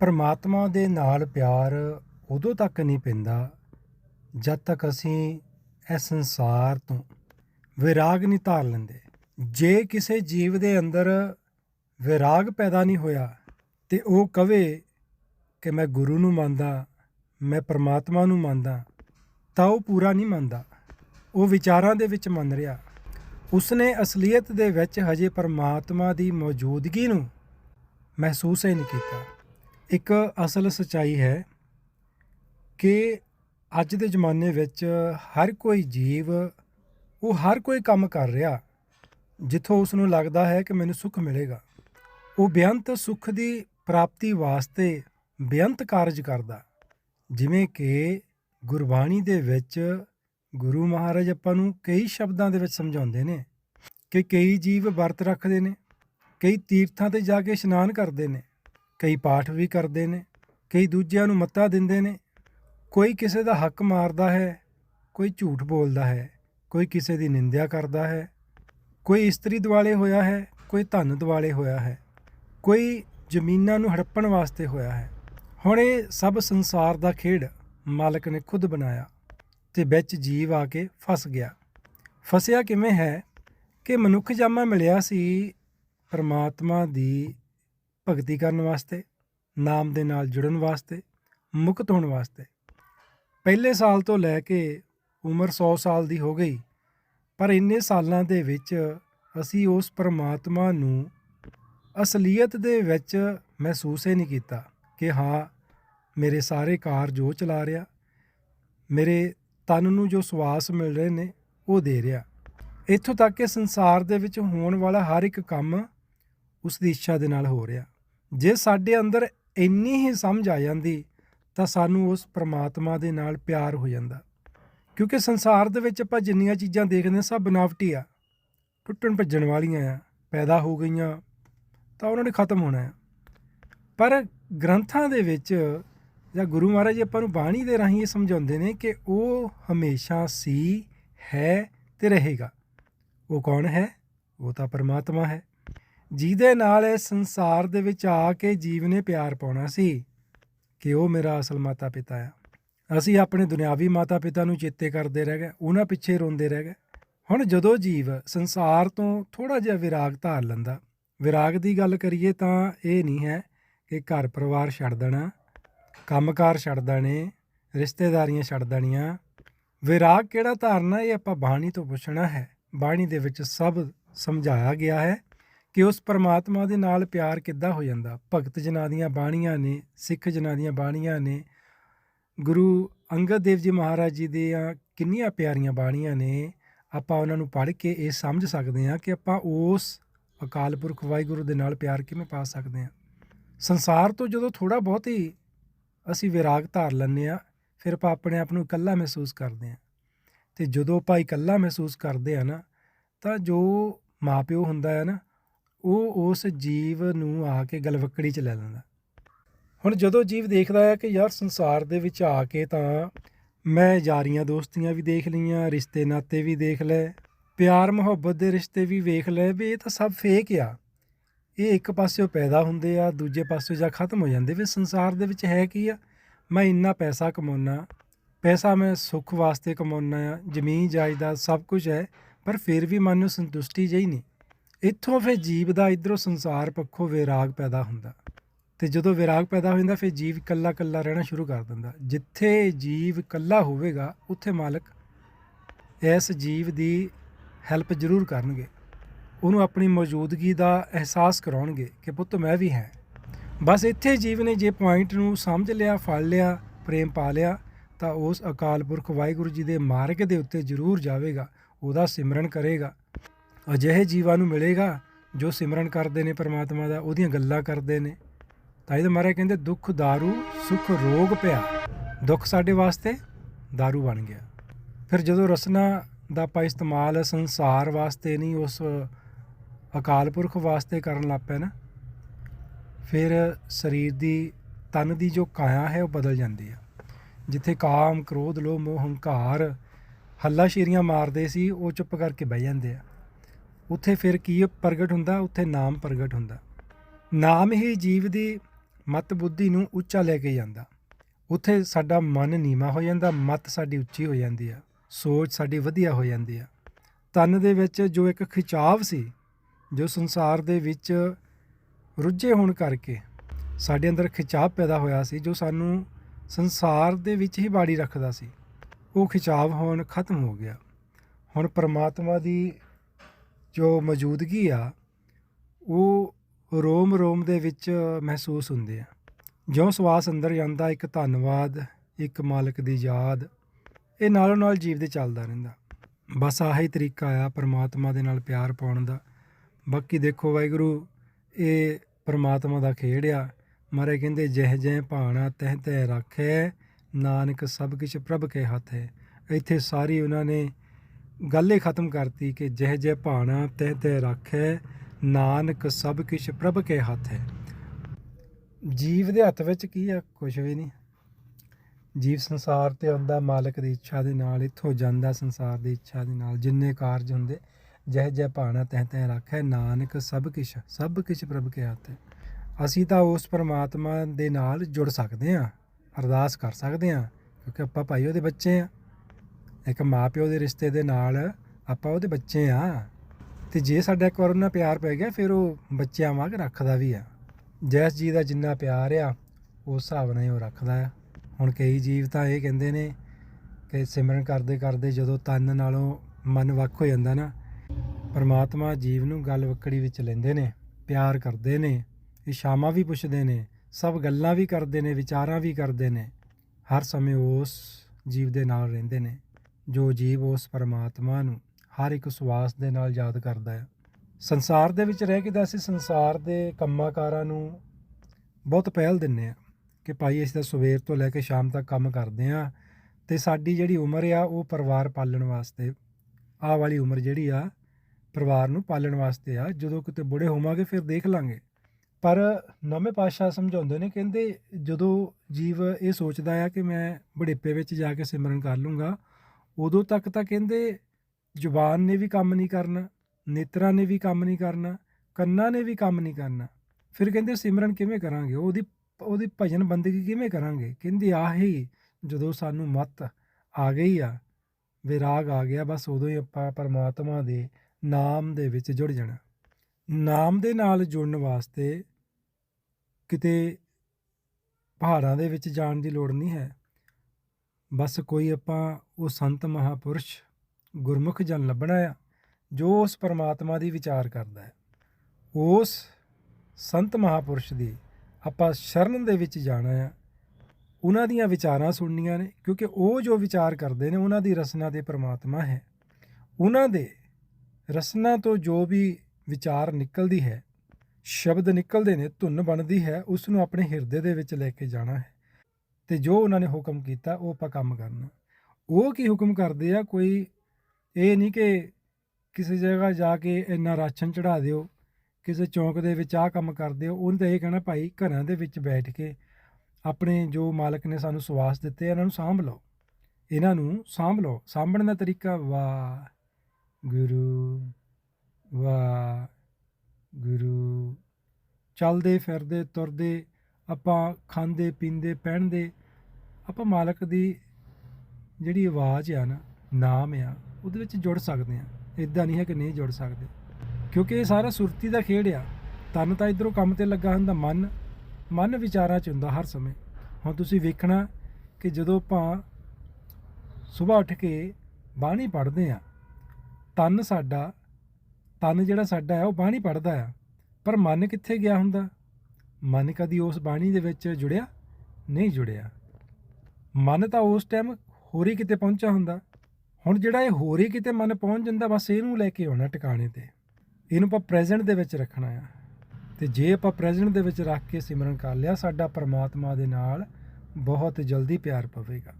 ਪਰਮਾਤਮਾ ਦੇ ਨਾਲ ਪਿਆਰ ਉਦੋਂ ਤੱਕ ਨਹੀਂ ਪੈਂਦਾ ਜਦ ਤੱਕ ਅਸੀਂ ਇਸ ਸੰਸਾਰ ਤੋਂ ਵਿਰਾਗ ਨਹੀਂ ਧਾਰ ਲੈਂਦੇ। ਜੇ ਕਿਸੇ ਜੀਵ ਦੇ ਅੰਦਰ ਵਿਰਾਗ ਪੈਦਾ ਨਹੀਂ ਹੋਇਆ ਤੇ ਉਹ ਕਵੇ ਕਿ ਮੈਂ ਗੁਰੂ ਨੂੰ ਮੰਨਦਾ, ਮੈਂ ਪਰਮਾਤਮਾ ਨੂੰ ਮੰਨਦਾ, ਤਾਂ ਉਹ ਪੂਰਾ ਨਹੀਂ ਮੰਨਦਾ। ਉਹ ਵਿਚਾਰਾਂ ਦੇ ਵਿੱਚ ਮੰਨ ਰਿਹਾ। ਉਸਨੇ ਅਸਲੀਅਤ ਦੇ ਵਿੱਚ ਹਜੇ ਪਰਮਾਤਮਾ ਦੀ ਮੌਜੂਦਗੀ ਨੂੰ ਮਹਿਸੂਸ ਹੀ ਨਹੀਂ ਕੀਤਾ। ਇੱਕ ਅਸਲ ਸੱਚਾਈ ਹੈ ਕਿ ਅੱਜ ਦੇ ਜ਼ਮਾਨੇ ਵਿੱਚ ਹਰ ਕੋਈ ਜੀਵ, ਉਹ ਹਰ ਕੋਈ ਕੰਮ ਕਰ ਰਿਹਾ ਜਿੱਥੋਂ ਉਸ ਨੂੰ ਲੱਗਦਾ ਹੈ ਕਿ ਮੈਨੂੰ ਸੁੱਖ ਮਿਲੇਗਾ। ਉਹ ਬੇਅੰਤ ਸੁੱਖ ਦੀ ਪ੍ਰਾਪਤੀ ਵਾਸਤੇ ਬੇਅੰਤ ਕਾਰਜ ਕਰਦਾ। ਜਿਵੇਂ ਕਿ ਗੁਰਬਾਣੀ ਦੇ ਵਿੱਚ ਗੁਰੂ ਮਹਾਰਾਜ ਆਪਾਂ ਨੂੰ ਕਈ ਸ਼ਬਦਾਂ ਦੇ ਵਿੱਚ ਸਮਝਾਉਂਦੇ ਨੇ ਕਿ ਕਈ ਜੀਵ ਵਰਤ ਰੱਖਦੇ ਨੇ, ਕਈ ਤੀਰਥਾਂ ਤੇ ਜਾ ਕੇ ਇਸ਼ਨਾਨ ਕਰਦੇ ਨੇ। ਕਈ ਪਾਠ ਵੀ ਕਰਦੇ ਨੇ, ਕਈ ਦੂਜਿਆਂ ਨੂੰ ਮੱਤਾ ਦਿੰਦੇ ਨੇ। ਕੋਈ ਕਿਸੇ ਦਾ ਹੱਕ ਮਾਰਦਾ ਹੈ, ਕੋਈ ਝੂਠ ਬੋਲਦਾ ਹੈ, ਕੋਈ ਕਿਸੇ ਦੀ ਨਿੰਦਿਆ ਕਰਦਾ ਹੈ, ਕੋਈ ਇਸਤਰੀ ਦਿਵਾਲੇ ਹੋਇਆ ਹੈ, ਕੋਈ ਧਨ ਦਿਵਾਲੇ ਹੋਇਆ ਹੈ, ਕੋਈ ਜ਼ਮੀਨਾਂ ਨੂੰ ਹੜੱਪਣ ਵਾਸਤੇ ਹੋਇਆ ਹੈ। ਹੁਣ ਇਹ ਸਭ ਸੰਸਾਰ ਦਾ ਖੇਡ ਮਾਲਕ ਨੇ ਖੁਦ ਬਣਾਇਆ ਤੇ ਵਿੱਚ ਜੀਵ ਆ ਕੇ ਫਸ ਗਿਆ। ਫਸਿਆ ਕਿਵੇਂ ਹੈ ਕਿ ਮਨੁੱਖ ਜਾਮਾ ਮਿਲਿਆ ਸੀ ਪਰਮਾਤਮਾ ਦੀ ਭਗਤੀ ਕਰਨ ਵਾਸਤੇ, ਨਾਮ ਦੇ ਨਾਲ ਜੁੜਨ ਵਾਸਤੇ, ਮੁਕਤ ਹੋਣ ਵਾਸਤੇ। ਪਹਿਲੇ ਸਾਲ ਤੋਂ ਲੈ ਕੇ ਉਮਰ 100 ਸਾਲ ਦੀ ਹੋ ਗਈ, ਪਰ ਇੰਨੇ ਸਾਲਾਂ ਦੇ ਵਿੱਚ ਅਸੀਂ ਉਸ ਪਰਮਾਤਮਾ ਨੂੰ ਅਸਲੀਅਤ ਦੇ ਵਿੱਚ ਮਹਿਸੂਸ ਹੀ ਨਹੀਂ ਕੀਤਾ ਕਿ ਹਾਂ, ਮੇਰੇ ਸਾਰੇ ਕਾਰਜ ਉਹ ਚਲਾ ਰਿਹਾ, ਮੇਰੇ ਤਨ ਨੂੰ ਜੋ ਸਵਾਸ ਮਿਲ ਰਹੇ ਨੇ ਉਹ ਦੇ ਰਿਹਾ। ਇੱਥੋਂ ਤੱਕ ਕਿ ਸੰਸਾਰ ਦੇ ਵਿੱਚ ਹੋਣ ਵਾਲਾ ਹਰ ਇੱਕ ਕੰਮ ਉਸ ਦੀ ਇੱਛਾ ਦੇ ਨਾਲ ਹੋ ਰਿਹਾ। ਜੇ ਸਾਡੇ ਅੰਦਰ ਇੰਨੀ ਹੀ ਸਮਝ ਆ ਜਾਂਦੀ, ਤਾਂ ਸਾਨੂੰ ਉਸ ਪ੍ਰਮਾਤਮਾ ਦੇ ਨਾਲ ਪਿਆਰ ਹੋ ਜਾਂਦਾ। ਕਿਉਂਕਿ ਸੰਸਾਰ ਦੇ ਵਿੱਚ ਆਪਾਂ ਜਿੰਨੀਆਂ ਚੀਜ਼ਾਂ ਦੇਖਦੇ ਹਾਂ, ਸਭ ਬਨਾਵਟੀ ਆ। ਟੁੱਟਣ ਭੱਜਣ ਵਾਲੀਆਂ ਆ, ਪੈਦਾ ਹੋ ਗਈਆਂ, ਤਾਂ ਉਹਨਾਂ ਨੇ ਖਤਮ ਹੋਣਾ ਆ। ਪਰ ਗ੍ਰੰਥਾਂ ਦੇ ਵਿੱਚ ਜਾਂ ਗੁਰੂ ਮਹਾਰਾਜ ਜੀ ਆਪਾਂ ਨੂੰ ਬਾਣੀ ਦੇ ਰਾਹੀਂ ਇਹ ਸਮਝਾਉਂਦੇ ਨੇ ਕਿ ਉਹ ਹਮੇਸ਼ਾ ਸੀ, ਹੈ ਤੇ ਰਹੇਗਾ। ਉਹ ਕੌਣ ਹੈ? ਉਹ ਤਾਂ ਪਰਮਾਤਮਾ ਹੈ। ਜਿਹਦੇ ਨਾਲ ਇਹ ਸੰਸਾਰ ਦੇ ਵਿੱਚ ਆ ਕੇ ਜੀਵ ਨੇ ਪਿਆਰ ਪਾਉਣਾ ਸੀ ਕਿ ਉਹ ਮੇਰਾ ਅਸਲ ਮਾਤਾ ਪਿਤਾ ਆ। ਅਸੀਂ ਆਪਣੇ ਦੁਨਿਆਵੀ ਮਾਤਾ ਪਿਤਾ ਨੂੰ ਚੇਤੇ ਕਰਦੇ ਰਹਿ ਗਏ, ਉਹਨਾਂ ਪਿੱਛੇ ਰੋਂਦੇ ਰਹਿ ਗਏ। ਹੁਣ ਜਦੋਂ ਜੀਵ ਸੰਸਾਰ ਤੋਂ ਥੋੜਾ ਜਿਹਾ ਵਿਰਾਗ ਧਾਰ ਲੈਂਦਾ, ਵਿਰਾਗ ਦੀ ਗੱਲ ਕਰੀਏ ਤਾਂ ਇਹ ਨਹੀਂ ਹੈ ਕਿ ਘਰ ਪਰਿਵਾਰ ਛੱਡ ਦੇਣਾ, ਕੰਮਕਾਰ ਛੱਡ ਦੇਣੇ, ਰਿਸ਼ਤੇਦਾਰੀਆਂ ਛੱਡ ਦੇਣੀਆਂ। ਵਿਰਾਗ ਕਿਹੜਾ ਧਾਰਨਾ ਇਹ ਆਪਾਂ ਬਾਣੀ ਤੋਂ ਪੁੱਛਣਾ ਹੈ। ਬਾਣੀ ਦੇ ਵਿੱਚ ਸਭ ਸਮਝਾਇਆ ਗਿਆ ਹੈ ਕਿ ਉਸ ਪਰਮਾਤਮਾ ਦੇ ਨਾਲ ਪਿਆਰ ਕਿੱਦਾਂ ਹੋ ਜਾਂਦਾ? ਭਗਤ ਜਨਾਂ ਦੀਆਂ ਬਾਣੀਆਂ ਨੇ, ਸਿੱਖ ਜਨਾਂ ਦੀਆਂ ਬਾਣੀਆਂ ਨੇ, ਗੁਰੂ ਅੰਗਦ ਦੇਵ ਜੀ ਮਹਾਰਾਜ ਜੀ ਦੀਆਂ ਕਿੰਨੀਆਂ ਪਿਆਰੀਆਂ ਬਾਣੀਆਂ ਨੇ, ਆਪਾਂ ਉਹਨਾਂ ਨੂੰ ਪੜ੍ਹ ਕੇ ਇਹ ਸਮਝ ਸਕਦੇ ਹਾਂ ਕਿ ਆਪਾਂ ਉਸ ਅਕਾਲ ਪੁਰਖ ਵਾਹਿਗੁਰੂ ਦੇ ਨਾਲ ਪਿਆਰ ਕਿਵੇਂ ਪਾ ਸਕਦੇ ਹਾਂ। ਸੰਸਾਰ ਤੋਂ ਜਦੋਂ ਥੋੜਾ ਬਹੁਤ ਹੀ ਅਸੀਂ ਵਿਰਾਗ ਧਾਰ ਲੈਂਦੇ ਆ ਫਿਰ ਆਪਾਂ ਆਪਣੇ ਆਪ ਨੂੰ ਇਕੱਲਾ ਮਹਿਸੂਸ ਕਰਦੇ ਆ ਤੇ ਜਦੋਂ ਆਪਾਂ ਇਕੱਲਾ ਮਹਿਸੂਸ ਕਰਦੇ ਆ ਨਾ, ਤਾਂ ਜੋ ਮਾਪਿਓ ਹੁੰਦਾ ਹੈ ਨਾ ਉਹ ਉਸ ਜੀਵ ਨੂੰ ਆ ਕੇ ਗਲਵੱਕੜੀ 'ਚ ਲੈ ਲੈਂਦਾ। ਹੁਣ ਜਦੋਂ ਜੀਵ ਦੇਖਦਾ ਹੈ ਕਿ ਯਾਰ ਸੰਸਾਰ ਦੇ ਵਿੱਚ ਆ ਕੇ ਤਾਂ ਮੈਂ ਯਾਰੀਆਂ ਦੋਸਤੀਆਂ ਵੀ ਦੇਖ ਲਈਆਂ, ਰਿਸ਼ਤੇ ਨਾਤੇ ਵੀ ਦੇਖ ਲਏ, ਪਿਆਰ ਮੁਹੱਬਤ ਦੇ ਰਿਸ਼ਤੇ ਵੀ ਵੇਖ ਲਏ, ਵੀ ਇਹ ਤਾਂ ਸਭ ਫੇਕ ਆ। ਇਹ ਇੱਕ ਪਾਸਿਓਂ ਪੈਦਾ ਹੁੰਦੇ ਆ, ਦੂਜੇ ਪਾਸਿਓਂ ਜਾਂ ਖਤਮ ਹੋ ਜਾਂਦੇ, ਵੀ ਸੰਸਾਰ ਦੇ ਵਿੱਚ ਹੈ ਕੀ ਆ? ਮੈਂ ਇੰਨਾ ਪੈਸਾ ਕਮਾਉਣਾ ਪੈਸਾ ਮੈਂ ਸੁੱਖ ਵਾਸਤੇ ਕਮਾਉਣਾ ਆ ਜ਼ਮੀਨ ਜਾਇਦਾਦ ਸਭ ਕੁਝ ਹੈ, ਪਰ ਫਿਰ ਵੀ ਮਨ ਨੂੰ ਸੰਤੁਸ਼ਟੀ ਜਿਹੀ ਨਹੀਂ। ਇੱਥੋਂ ਫਿਰ ਜੀਵ ਦਾ ਇਧਰੋਂ ਸੰਸਾਰ ਪੱਖੋਂ ਵਿਰਾਗ ਪੈਦਾ ਹੁੰਦਾ। ਤੇ ਜਦੋਂ ਵਿਰਾਗ ਪੈਦਾ ਹੋ ਜਾਂਦਾ, ਫਿਰ ਜੀਵ ਇਕੱਲਾ ਇਕੱਲਾ ਰਹਿਣਾ ਸ਼ੁਰੂ ਕਰ ਦਿੰਦਾ। ਜਿੱਥੇ ਜੀਵ ਇਕੱਲਾ ਹੋਵੇਗਾ, ਉੱਥੇ ਮਾਲਕ ਇਸ ਜੀਵ ਦੀ ਹੈਲਪ ਜ਼ਰੂਰ ਕਰਨਗੇ। ਉਹਨੂੰ ਆਪਣੀ ਮੌਜੂਦਗੀ ਦਾ ਅਹਿਸਾਸ ਕਰਾਉਣਗੇ ਕਿ ਪੁੱਤ ਮੈਂ ਵੀ ਹੈ। ਬਸ ਇੱਥੇ ਜੀਵ ਨੇ ਜੇ ਪੁਆਇੰਟ ਨੂੰ ਸਮਝ ਲਿਆ, ਫੜ ਲਿਆ, ਪ੍ਰੇਮ ਪਾ ਲਿਆ, ਤਾਂ ਉਸ ਅਕਾਲ ਪੁਰਖ ਵਾਹਿਗੁਰੂ ਜੀ ਦੇ ਮਾਰਗ ਦੇ ਉੱਤੇ ਜ਼ਰੂਰ ਜਾਵੇਗਾ। ਉਹਦਾ ਸਿਮਰਨ ਕਰੇਗਾ। ਅਜਿਹੇ ਜੀਵਾਂ ਨੂੰ ਮਿਲੇਗਾ ਜੋ ਸਿਮਰਨ ਕਰਦੇ ਨੇ ਪਰਮਾਤਮਾ ਦਾ ਉਹਦੀਆਂ ਗੱਲਾਂ ਕਰਦੇ ਨੇ ਤਾਂ ਇਹਦੇ ਮਾਰੇ ਕਹਿੰਦੇ ਦੁੱਖ दारू ਸੁਖ ਰੋਗ ਪਿਆ ਦੁੱਖ ਸਾਡੇ ਵਾਸਤੇ दारू ਬਣ ਗਿਆ ਫਿਰ ਜਦੋਂ ਰਸਨਾ ਦਾ ਆਪਾਂ ਇਸਤੇਮਾਲ ਸੰਸਾਰ ਵਾਸਤੇ ਨਹੀਂ ਉਸ ਅਕਾਲ ਪੁਰਖ ਵਾਸਤੇ ਕਰਨ ਲੱਗ ਪਏ ਨਾ ਫਿਰ ਸਰੀਰ ਦੀ ਤਨ ਦੀ ਜੋ ਕਾਇਆ ਹੈ ਉਹ ਬਦਲ ਜਾਂਦੀ ਆ ਜਿੱਥੇ ਕਾਮ ਕ੍ਰੋਧ ਲੋਭ ਮੋਹ ਹੰਕਾਰ ਹੱਲਾ ਸ਼ੇਰੀਆਂ ਮਾਰਦੇ ਸੀ ਉਹ ਚੁੱਪ ਕਰਕੇ ਬਹਿ ਜਾਂਦੇ ਆ ਉੱਥੇ ਫਿਰ ਕੀ ਪ੍ਰਗਟ ਹੁੰਦਾ? ਉੱਥੇ ਨਾਮ ਪ੍ਰਗਟ ਹੁੰਦਾ। ਨਾਮ ਹੀ ਜੀਵ ਦੀ ਮਤ ਬੁੱਧੀ ਨੂੰ ਉੱਚਾ ਲੈ ਕੇ ਜਾਂਦਾ। ਉੱਥੇ ਸਾਡਾ ਮਨ ਨੀਵਾ ਹੋ ਜਾਂਦਾ, ਮਤ ਸਾਡੀ ਉੱਚੀ ਹੋ ਜਾਂਦੀ ਆ, ਸੋਚ ਸਾਡੀ ਵਧੀਆ ਹੋ ਜਾਂਦੀ ਆ। ਤਨ ਦੇ ਵਿੱਚ ਜੋ ਇੱਕ ਖਿਚਾਵ ਸੀ, ਜੋ ਸੰਸਾਰ ਦੇ ਵਿੱਚ ਰੁੱਝੇ ਹੋਣ ਕਰਕੇ ਸਾਡੇ ਅੰਦਰ ਖਿਚਾਵ ਪੈਦਾ ਹੋਇਆ ਸੀ, ਜੋ ਸਾਨੂੰ ਸੰਸਾਰ ਦੇ ਵਿੱਚ ਹੀ ਬਾੜੀ ਰੱਖਦਾ ਸੀ, ਉਹ ਖਿਚਾਵ ਹੋਣ ਖਤਮ ਹੋ ਗਿਆ। ਹੁਣ ਪਰਮਾਤਮਾ ਦੀ ਜੋ ਮੌਜੂਦਗੀ ਆ, ਉਹ ਰੋਮ ਰੋਮ ਦੇ ਵਿੱਚ ਮਹਿਸੂਸ ਹੁੰਦੇ ਆ। ਜਿਉਂ ਸਵਾਸ ਅੰਦਰ ਜਾਂਦਾ, ਇੱਕ ਧੰਨਵਾਦ, ਇੱਕ ਮਾਲਕ ਦੀ ਯਾਦ, ਇਹ ਨਾਲੋਂ ਨਾਲ ਜੀਵ ਦੇ ਚੱਲਦਾ ਰਹਿੰਦਾ। ਬਸ ਆਹੀ ਤਰੀਕਾ ਆ ਪਰਮਾਤਮਾ ਦੇ ਨਾਲ ਪਿਆਰ ਪਾਉਣ ਦਾ। ਬਾਕੀ ਦੇਖੋ ਵਾਹਿਗੁਰੂ, ਇਹ ਪਰਮਾਤਮਾ ਦਾ ਖੇਡ ਆ। ਮਾਰੇ ਕਹਿੰਦੇ, ਜਹ ਜਹ ਭਾਣਾ ਤਹ ਤਹ ਰੱਖੇ, ਨਾਨਕ ਸਭ ਕਿਛ ਪ੍ਰਭ ਕੇ ਹੱਥ ਹੈ। ਇੱਥੇ ਸਾਰੀ ਉਹਨਾਂ ਨੇ ਗੱਲ ਹੀ ਖਤਮ ਕਰਤੀ ਕਿ ਜਹ ਜਹ ਭਾਣਾ ਤਹ ਤਹ ਰੱਖੇ, ਨਾਨਕ ਸਭ ਕਿਛ ਪ੍ਰਭ ਕੇ ਹੱਥ। ਹੈ ਜੀਵ ਦੇ ਹੱਥ ਵਿੱਚ ਕੀ ਆ? ਕੁਝ ਵੀ ਨਹੀਂ। ਜੀਵ ਸੰਸਾਰ ਤੇ ਆਉਂਦਾ, ਮਾਲਕ ਦੀ ਇੱਛਾ ਦੇ ਨਾਲ, ਇੱਥੋਂ ਜਾਂਦਾ ਸੰਸਾਰ ਦੀ ਇੱਛਾ ਦੇ ਨਾਲ, ਜਿੰਨੇ ਕਾਰਜ ਹੁੰਦੇ, ਜਹ ਜਹ ਭਾਣਾ ਤਹ ਤਹ ਰੱਖੇ, ਨਾਨਕ ਸਭ ਕਿਛ ਸਭ ਕਿਛ ਪ੍ਰਭ ਕੇ ਹੱਥ। ਹੈ ਅਸੀਂ ਤਾਂ ਉਸ ਪਰਮਾਤਮਾ ਦੇ ਨਾਲ ਜੁੜ ਸਕਦੇ ਹਾਂ, ਅਰਦਾਸ ਕਰ ਸਕਦੇ ਹਾਂ, ਕਿਉਂਕਿ ਆਪਾਂ ਭਾਈ ਉਹਦੇ ਬੱਚੇ ਆ ਇੱਕ ਮਾਪਿਓ ਦੇ ਰਿਸ਼ਤੇ ਦੇ ਨਾਲ ਆਪਾਂ ਉਹਦੇ ਬੱਚੇ ਆ। ਤੇ ਜੇ ਸਾਡਾ ਇੱਕ ਵਾਰ ਉਹਨਾਂ ਪਿਆਰ ਪੈ ਗਿਆ, ਫਿਰ ਉਹ ਬੱਚਿਆਂ ਵਾਂਗ ਰੱਖਦਾ ਵੀ ਆ। ਜੈਸ ਜੀ ਦਾ ਜਿੰਨਾ ਪਿਆਰ ਆ, ਉਸ ਹਿਸਾਬ ਨਾਲ ਹੀ ਉਹ ਰੱਖਦਾ ਆ। ਹੁਣ ਕਈ ਜੀਵ ਤਾਂ ਇਹ ਕਹਿੰਦੇ ਨੇ ਕਿ ਸਿਮਰਨ ਕਰਦੇ ਕਰਦੇ ਜਦੋਂ ਤਨ ਨਾਲੋਂ ਮਨ ਵੱਖ ਹੋ ਜਾਂਦਾ ਨਾ, ਪਰਮਾਤਮਾ ਜੀਵ ਨੂੰ ਗੱਲ ਵਕੜੀ ਵਿੱਚ ਲੈਂਦੇ ਨੇ, ਪਿਆਰ ਕਰਦੇ ਨੇ, ਇਸ਼ਾਵਾਂ ਵੀ ਪੁੱਛਦੇ ਨੇ, ਸਭ ਗੱਲਾਂ ਵੀ ਕਰਦੇ ਨੇ, ਵਿਚਾਰਾਂ ਵੀ ਕਰਦੇ ਨੇ। ਹਰ ਸਮੇਂ ਉਸ ਜੀਵ ਦੇ ਨਾਲ ਰਹਿੰਦੇ ਨੇ। ਜੋ ਜੀਵ ਉਸ ਪਰਮਾਤਮਾ ਨੂੰ ਹਰ ਇੱਕ ਸਵਾਸ ਦੇ ਨਾਲ ਯਾਦ ਕਰਦਾ ਹੈ। ਸੰਸਾਰ ਦੇ ਵਿੱਚ ਰਹਿ ਕੇ ਤਾਂ ਅਸੀਂ ਸੰਸਾਰ ਦੇ ਕੰਮਾਕਾਰਾਂ ਨੂੰ ਬਹੁਤ ਪਹਿਲ ਦਿੰਨੇ ਆ ਕਿ ਭਾਈ ਅਸੀਂ ਤਾਂ ਸਵੇਰ ਤੋਂ ਲੈ ਕੇ ਸ਼ਾਮ ਤੱਕ ਕੰਮ ਕਰਦੇ ਆ ਤੇ ਸਾਡੀ ਜਿਹੜੀ ਉਮਰ ਆ ਉਹ ਪਰਿਵਾਰ ਪਾਲਣ ਵਾਸਤੇ ਆ ਵਾਲੀ ਉਮਰ ਜਿਹੜੀ ਆ ਪਰਿਵਾਰ ਨੂੰ ਪਾਲਣ ਵਾਸਤੇ ਆ, ਜਦੋਂ ਕਿਤੇ ਬੁੜੇ ਹੋਵਾਂਗੇ ਫਿਰ ਦੇਖ ਲਾਂਗੇ। ਪਰ ਨਵੇਂ ਪਾਤਸ਼ਾਹ ਸਮਝਾਉਂਦੇ ਨੇ, ਕਹਿੰਦੇ ਜਦੋਂ ਜੀਵ ਇਹ ਸੋਚਦਾ ਆ ਕਿ ਮੈਂ ਬੁਢੇਪੇ ਵਿੱਚ ਜਾ ਕੇ ਸਿਮਰਨ ਕਰ ਲੂੰਗਾ ਉਦੋਂ ਤੱਕ ਤਾਂ ਕਹਿੰਦੇ ਜ਼ੁਬਾਨ ਨੇ ਵੀ ਕੰਮ ਨਹੀਂ ਕਰਨਾ, ਨੇਤਰਾਂ ਨੇ ਵੀ ਕੰਮ ਨਹੀਂ ਕਰਨਾ, ਕੰਨਾਂ ਨੇ ਵੀ ਕੰਮ ਨਹੀਂ ਕਰਨਾ। ਫਿਰ ਕਹਿੰਦੇ ਸਿਮਰਨ ਕਿਵੇਂ ਕਰਾਂਗੇ? ਉਹਦੀ ਉਹਦੀ ਭਜਨ ਬੰਦਗੀ ਕਿਵੇਂ ਕਰਾਂਗੇ? ਕਹਿੰਦੇ ਆਹੀ ਜਦੋਂ ਸਾਨੂੰ ਮਤ ਆ ਗਈ ਆ ਵਿਰਾਗ ਆ ਗਿਆ, ਬਸ ਉਦੋਂ ਹੀ ਆਪਾਂ ਪਰਮਾਤਮਾ ਦੇ ਨਾਮ ਦੇ ਵਿੱਚ ਜੁੜ ਜਾਣਾ। ਨਾਮ ਦੇ ਨਾਲ ਜੁੜਨ ਵਾਸਤੇ ਕਿਤੇ ਪਹਾੜਾਂ ਦੇ ਵਿੱਚ ਜਾਣ ਦੀ ਲੋੜ ਨਹੀਂ ਹੈ। ਬਸ ਕੋਈ ਆਪਾਂ ਉਹ ਸੰਤ ਮਹਾਪੁਰਸ਼ ਗੁਰਮੁਖ ਜਨ ਲੱਭਣਾ ਆ, ਜੋ ਉਸ ਪਰਮਾਤਮਾ ਦੀ ਵਿਚਾਰ ਕਰਦਾ ਹੈ। ਉਸ ਸੰਤ ਮਹਾਪੁਰਸ਼ ਦੀ ਆਪਾਂ ਸ਼ਰਨ ਦੇ ਵਿੱਚ ਜਾਣਾ ਆ। ਉਹਨਾਂ ਦੀਆਂ ਵਿਚਾਰਾਂ ਸੁਣਨੀਆਂ ਨੇ, ਕਿਉਂਕਿ ਉਹ ਜੋ ਵਿਚਾਰ ਕਰਦੇ ਨੇ, ਉਹਨਾਂ ਦੀ ਰਸਨਾ ਦੇ ਪਰਮਾਤਮਾ ਹੈ। ਉਹਨਾਂ ਦੇ ਰਸਨਾ ਤੋਂ ਜੋ ਵੀ ਵਿਚਾਰ ਨਿਕਲਦੀ ਹੈ, ਸ਼ਬਦ ਨਿਕਲਦੇ ਨੇ, ਧੁਨ ਬਣਦੀ ਹੈ ਉਸ ਨੂੰ ਆਪਣੇ ਹਿਰਦੇ ਦੇ ਵਿੱਚ ਲੈ ਕੇ ਜਾਣਾ ਹੈ। ਤੇ ਜੋ ਉਹਨਾਂ ਨੇ ਹੁਕਮ ਕੀਤਾ, ਉਹ ਆਪਾਂ ਕੰਮ ਕਰਨਾ। ਉਹ ਕੀ ਹੁਕਮ ਕਰਦੇ ਆ? ਕੋਈ ਇਹ ਨਹੀਂ ਕਿ ਕਿਸੇ ਜਗ੍ਹਾ ਜਾ ਕੇ ਇੰਨਾ ਰਾਸ਼ਨ ਚੜਾ ਦਿਓ, ਕਿਸੇ ਚੌਂਕ ਦੇ ਵਿੱਚ ਆਹ ਕੰਮ ਕਰ ਦਿਓ। ਉਹਨੇ ਤਾਂ ਇਹ ਕਹਿਣਾ, ਭਾਈ, ਘਰਾਂ ਦੇ ਵਿੱਚ ਬੈਠ ਕੇ ਆਪਣੇ ਜੋ ਮਾਲਕ ਨੇ ਸਾਨੂੰ ਸਵਾਸ ਦਿੱਤੇ, ਇਹਨਾਂ ਨੂੰ ਸਾਂਭ ਲਓ। ਇਹਨਾਂ ਨੂੰ ਸਾਂਭ ਲਓ। ਸਾਂਭਣ ਦਾ ਤਰੀਕਾ ਵਾਹ ਗੁਰੂ ਵਾਹ ਗੁਰੂ ਚੱਲਦੇ ਫਿਰਦੇ, ਤੁਰਦੇ, ਆਪਾਂ ਖਾਂਦੇ, ਪੀਂਦੇ, ਪਹਿਨਦੇ ਆਪਾਂ ਮਾਲਕ ਦੀ ਜਿਹੜੀ ਆਵਾਜ਼ ਆ ਨਾ, ਨਾਮ ਆ, ਉਹਦੇ ਵਿੱਚ ਜੁੜ ਸਕਦੇ ਆ। ਇਦਾਂ ਨਹੀਂ ਹੈ ਕਿ ਨਹੀਂ ਜੁੜ ਸਕਦੇ। ਕਿਉਂਕਿ ਇਹ ਸਾਰਾ ਸੁਰਤੀ ਦਾ ਖੇਡ ਆ। ਤਨ ਤਾਂ ਇਧਰੋਂ ਕੰਮ ਤੇ ਲੱਗਾ ਹੁੰਦਾ, ਮਨ ਮਨ ਵਿਚਾਰਾਂ ਚ ਹੁੰਦਾ ਹਰ ਸਮੇਂ। ਹੁਣ ਤੁਸੀਂ ਵੇਖਣਾ ਕਿ ਜਦੋਂ ਆਪਾਂ ਸਵੇਰ ਉੱਠ ਕੇ ਬਾਣੀ ਪੜ੍ਹਦੇ ਆ, ਤਨ ਸਾਡਾ, ਤਨ ਜਿਹੜਾ ਸਾਡਾ ਹੈ ਉਹ ਬਾਣੀ ਪੜ੍ਹਦਾ ਆ। ਪਰ ਮਨ ਕਿੱਥੇ ਗਿਆ ਹੁੰਦਾ? ਮਨ ਕਦੀ ਉਸ ਬਾਣੀ ਦੇ ਵਿੱਚ ਜੁੜਿਆ? ਨਹੀਂ ਜੁੜਿਆ। ਮਨ ਤਾਂ ਉਸ ਟਾਈਮ ਹੋਰ ਹੀ ਕਿਤੇ ਪਹੁੰਚਾ ਹੁੰਦਾ। ਹੁਣ ਜਿਹੜਾ ਇਹ ਹੋਰ ਹੀ ਕਿਤੇ ਮਨ ਪਹੁੰਚ ਜਾਂਦਾ, ਬਸ ਇਹਨੂੰ ਲੈ ਕੇ ਆਉਣਾ ਟਿਕਾਣੇ ਤੇ। ਇਹਨੂੰ ਆਪਾਂ ਪ੍ਰੈਜ਼ੈਂਟ ਦੇ ਵਿੱਚ ਰੱਖਣਾ ਆ। ਤੇ ਜੇ ਆਪਾਂ ਪ੍ਰੈਜ਼ੈਂਟ ਦੇ ਵਿੱਚ ਰੱਖ ਕੇ ਸਿਮਰਨ ਕਰ ਲਿਆ, ਸਾਡਾ ਪਰਮਾਤਮਾ ਦੇ ਨਾਲ ਬਹੁਤ ਜਲਦੀ ਪਿਆਰ ਪਵੇਗਾ।